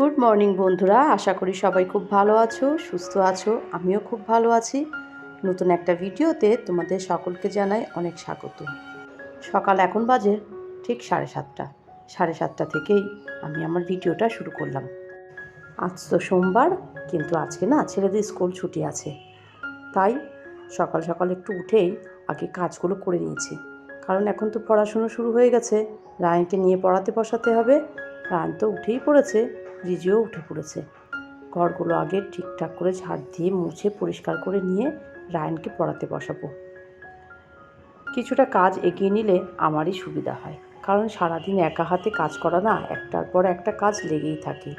Good morning বন্ধুরা। আশা করি সবাই খুব ভালো আছো, সুস্থ আছো। আমিও খুব ভালো আছি। নতুন একটা ভিডিওতে তোমাদের সকলকে জানাই অনেক স্বাগত। সকাল এখন বাজে ঠিক সাড়ে সাতটা। সাড়ে সাতটা থেকেই আমি আমার ভিডিওটা শুরু করলাম। আজ তো সোমবার, কিন্তু আজকে না ছেলেদের স্কুল ছুটি আছে। তাই সকাল সকাল একটু উঠেই আগে কাজগুলো করে নিয়েছি। কারণ এখন তো পড়াশুনো শুরু হয়ে গেছে। রায়নকে নিয়ে পড়াতে বসাতে হবে। রায়ন তো উঠেই পড়েছে। রিজিও উঠে পড়েছে। ঘরগুলো আগে ঠিকঠাক করে ঝাড় দিয়ে মুছে পরিষ্কার করে নিয়ে রায়নকে পড়াতে বসাবো। কিছুটা কাজ এগিয়ে নিলে আমারই সুবিধা হয়, কারণ সারাদিন একা হাতে কাজ করা না, একটার পর একটা কাজ লেগেই থাকে।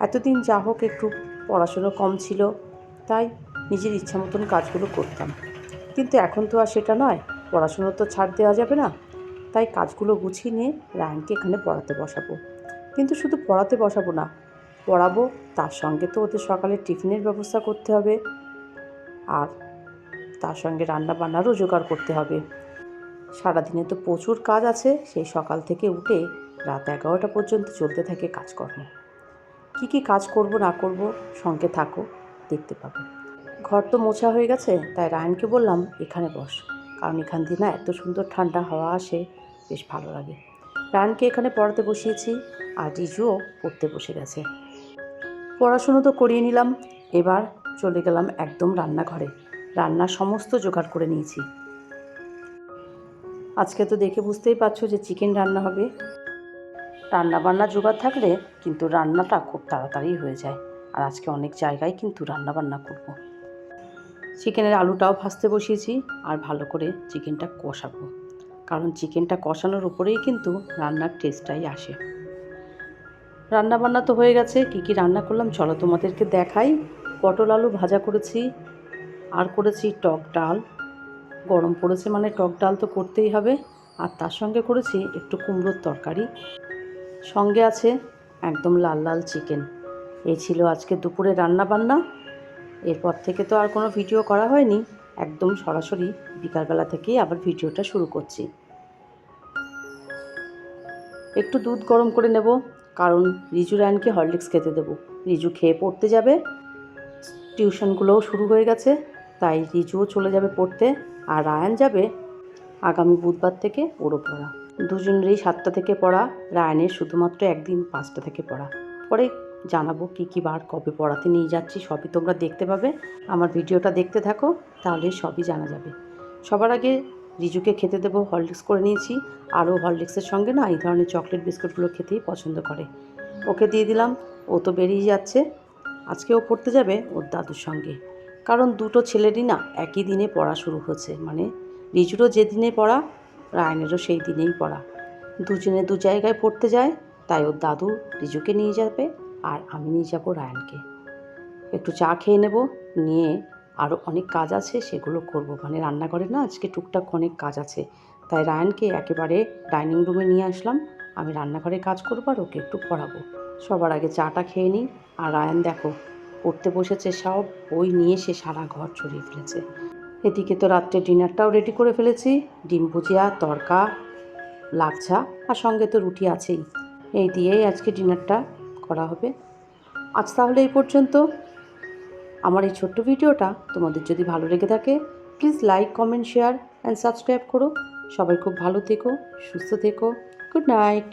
এতদিন যা হোক একটু পড়াশুনো কম ছিল, তাই নিজের ইচ্ছা মতন কাজগুলো করতাম। কিন্তু এখন তো আর সেটা নয়, পড়াশুনো তো ছাড় দেওয়া যাবে না, তাই কাজগুলো গুছিয়ে নিয়ে রায়নকে এখানে পড়াতে বসাবো। কিন্তু শুধু পড়াতে বসাবো না। পড়াবো, তার সঙ্গে তো ওদের সকালে টিফিনের ব্যবস্থা করতে হবে। আর তার সঙ্গে রান্না বান্নারও জোগাড় করতে হবে। সারাদিনে তো প্রচুর কাজ আছে, সেই সকাল থেকে উঠে রাত এগারোটা পর্যন্ত চলতে থাকে কাজকর্ম। কী কী কাজ করব, না করব, সঙ্গে থাকো, দেখতে পাবে। ঘর তো মোছা হয়ে গেছে, তাই রায়নকে বললাম, এখানে বস। কারণ এখান দিয়ে না এত সুন্দর ঠান্ডা হাওয়া আসে, বেশ ভালো লাগে। রায়নকে এখানে পড়াতে বসিয়েছি। আর রিজুও পড়তে বসে গেছে। পড়াশুনো তো করিয়ে নিলাম, এবার চলে গেলাম একদম রান্নাঘরে। রান্নার সমস্ত জোগাড় করে নিয়েছি। আজকে তো দেখে বুঝতেই পারছ যে চিকেন রান্না হবে। রান্না বান্না জোগাড় থাকলে কিন্তু রান্নাটা খুব তাড়াতাড়ি হয়ে যায়। আর আজকে অনেক জায়গায় কিন্তু রান্না বান্না করব। চিকেনের আলুটাও ভাজতে বসিয়েছি আর ভালো করে চিকেনটা কষাবো। কারণ চিকেনটা কষানোর উপরেই কিন্তু রান্নার টেস্টটাই আসে। রান্না বান্না তো হয়ে গেছে, কী কী রান্না করলাম চলো তোমাদেরকে দেখাই। পটল আলু ভাজা করেছি, আর করেছি টক ডাল। গরম পড়েছে মানে টক ডাল তো করতেই হবে, আর তার সঙ্গে করেছি একটু কুমড়োর তরকারি। সঙ্গে আছে একদম লাল লাল চিকেন। এই ছিল আজকে দুপুরে রান্না বান্না এরপর থেকে তো আর কোনো ভিডিও করা হয়নি। একদম সরাসরি বিকালবেলা থেকেই আবার ভিডিওটা শুরু করছি। একটু দুধ গরম করে নেব কারণ রিজু রায়নকে হরলিক্স খেতে দেবো। রিজু খেয়ে পড়তে যাবে। টিউশনগুলোও শুরু হয়ে গেছে, তাই রিজুও চলে যাবে পড়তে আর রায়ান যাবে আগামী বুধবার থেকে ওরও পড়া। দুজনেরই সাতটা থেকে পড়া, রায়ানের শুধুমাত্র একদিন পাঁচটা থেকে পড়া। পরে জানাব কী কী বার কবে পড়াতে নিয়ে যাচ্ছি, সবই তোমরা দেখতে পাবে। আমার ভিডিওটা দেখতে থাকো, তাহলে সবই জানা যাবে। সবার আগে রিজুকে খেতে দেবো, হরলিক্স করে নিয়েছি। আরও হরলিক্সের সঙ্গে না এই ধরনের চকলেট বিস্কুটগুলো খেতেই পছন্দ করে। ওকে দিয়ে দিলাম, ও তো বেরিয়ে যাচ্ছে। আজকে ও পড়তে যাবে ওর দাদুর সঙ্গে। কারণ দুটো ছেলেরই না একই দিনে পড়া শুরু হচ্ছে মানে রিজুরও যে দিনে পড়া, রায়নেরও সেই দিনেই পড়া। দুজনে দু জায়গায় পড়তে যায়, তাই ওর দাদু রিজুকে নিয়ে যাবে আর আমি নিয়ে যাব রায়নকে। একটু চা খেয়ে নেব, নিয়ে আরও অনেক কাজ আছে, সেগুলো করব। মানে রান্নাঘরে না আজকে টুকটাক অনেক কাজ আছে। তাই রায়নকে একেবারে ডাইনিং রুমে নিয়ে আসলাম। আমি রান্নাঘরে কাজ করব আর ওকে একটু পড়াবো। সবার আগে চাটা খেয়ে নিই। আর রায়ন দেখো, পড়তে বসেছে সব। বই নিয়ে সে সারা ঘর ছড়িয়ে ফেলেছে। এদিকে তো রাত্রে ডিনারটাও রেডি করে ফেলেছি। ডিম ভুজিয়া তরকা লাচ্ছা আর সঙ্গে তো রুটি আছেই। এই দিয়েই আজকে ডিনারটা করা হবে। আজ তাহলে এই পর্যন্ত। আমার এই ছোট্ট ভিডিওটা তোমাদের যদি ভালো লেগে থাকে please like comment share and subscribe করো। সবাই খুব ভালো থেকো, সুস্থ থেকো। Good night